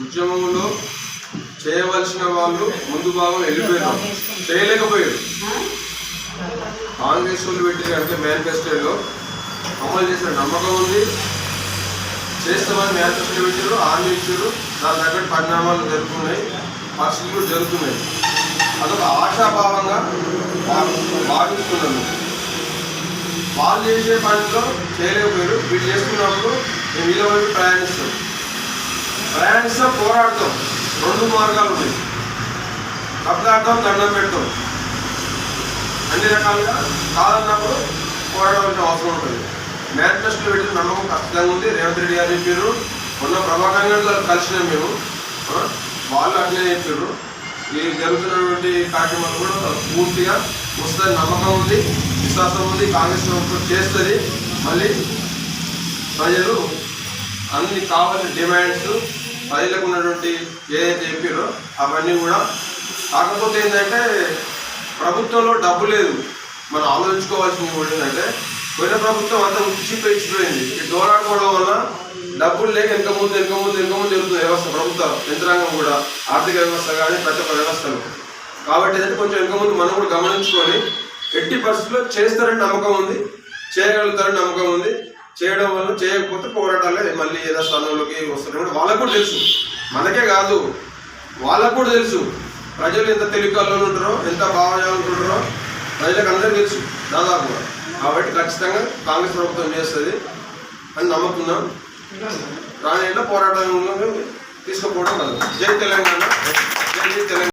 ఉద్యమంలో చేయవలసిన వాళ్ళు ముందు భాగం వెళ్ళిపోయారు చేయలేకపోయారు. కాంగ్రెస్ వాళ్ళు పెట్టిన అంటే మేనిఫెస్టోలో అమలు చేసిన నమ్మకం ఉంది. చేస్తామని మేనిఫెస్టో పెట్టారు హామీ ఇచ్చారు. దాని తగ్గట్టు పరిణామాలు జరుగుతున్నాయి. పరిస్థితులు కూడా జరుగుతున్నాయి. అదొక ఆశాభావంగా భావిస్తున్నాను వాళ్ళు చేసే పనిలో చేయలేకపోయారు. వీళ్ళు చేస్తున్నప్పుడు మేము వీళ్ళ వైపు ప్రయాణిస్తాం ప్రయాణిస్తాం పోరాడతాం. రెండు మార్గాలు ఉన్నాయి. కప్పలాడతాం దండం పెడతాం. అన్ని రకాలుగా కాదన్నప్పుడు పోరాడాల్సిన అవసరం ఉంటుంది. మేనిఫెస్టో పెట్టిన నమ్మకం ఖచ్చితంగా ఉంది. రేవంత్ రెడ్డి గారు చెప్పారు. ఉన్న ప్రభాకర్ గారు కలిసినాం మేము. వాళ్ళు అట్లనే చెప్పారు. ఈ జరుగుతున్నటువంటి కార్యక్రమాలు కూడా పూర్తిగా వస్తుంది నమ్మకం ఉంది విశ్వాసం ఉంది కాంగ్రెస్ ప్రభుత్వం చేస్తుంది. మళ్ళీ ప్రజలు అన్ని కావాల్సిన డిమాండ్స్ ప్రజలకు ఉన్నటువంటి ఏదైతే చెప్పారో అవన్నీ కూడా. కాకపోతే ఏంటంటే ప్రభుత్వంలో డబ్బు లేదు. మనం ఆలోచించుకోవాల్సింది కూడా ఏంటంటే పోయిన ప్రభుత్వం అంతా ఉచిపోయి ఇచ్చిపోయింది. ఈ దోలాడుకోవడం వల్ల డబ్బులు లేక ఇంకా ముందు ఇంకా ముందు ఇంకా ముందు జరుగుతుంది వ్యవస్థ ప్రభుత్వ యంత్రాంగం కూడా ఆర్థిక వ్యవస్థ కానీ ప్రతి ఒక్క వ్యవస్థలు. కాబట్టి ఏంటంటే కొంచెం ఇంకా ముందు మనం కూడా గమనించుకొని ఎట్టి పరిస్థితుల్లో చేస్తారని నమ్మకం ఉంది చేయగలుగుతారని నమ్మకం ఉంది. చేయడం వల్ల చేయకపోతే పోరాటాలే మళ్ళీ ఏదో స్థానంలోకి వస్తున్నాయి కూడా వాళ్ళకు కూడా తెలుసు. మనకే కాదు వాళ్ళకు కూడా తెలుసు. ప్రజలు ఎంత తెలివికల్లో ఉంటారో ఎంత భావజాలు ఉంటారో ప్రజలకు అందరూ తెలుసు దాదాపుగా. కాబట్టి ఖచ్చితంగా కాంగ్రెస్ ప్రభుత్వం చేస్తుంది అని నమ్ముతున్నాం రాని పోరాటంలో తీసుకుపోవడం కాదు జై తెలంగాణ. జై తెలంగాణ.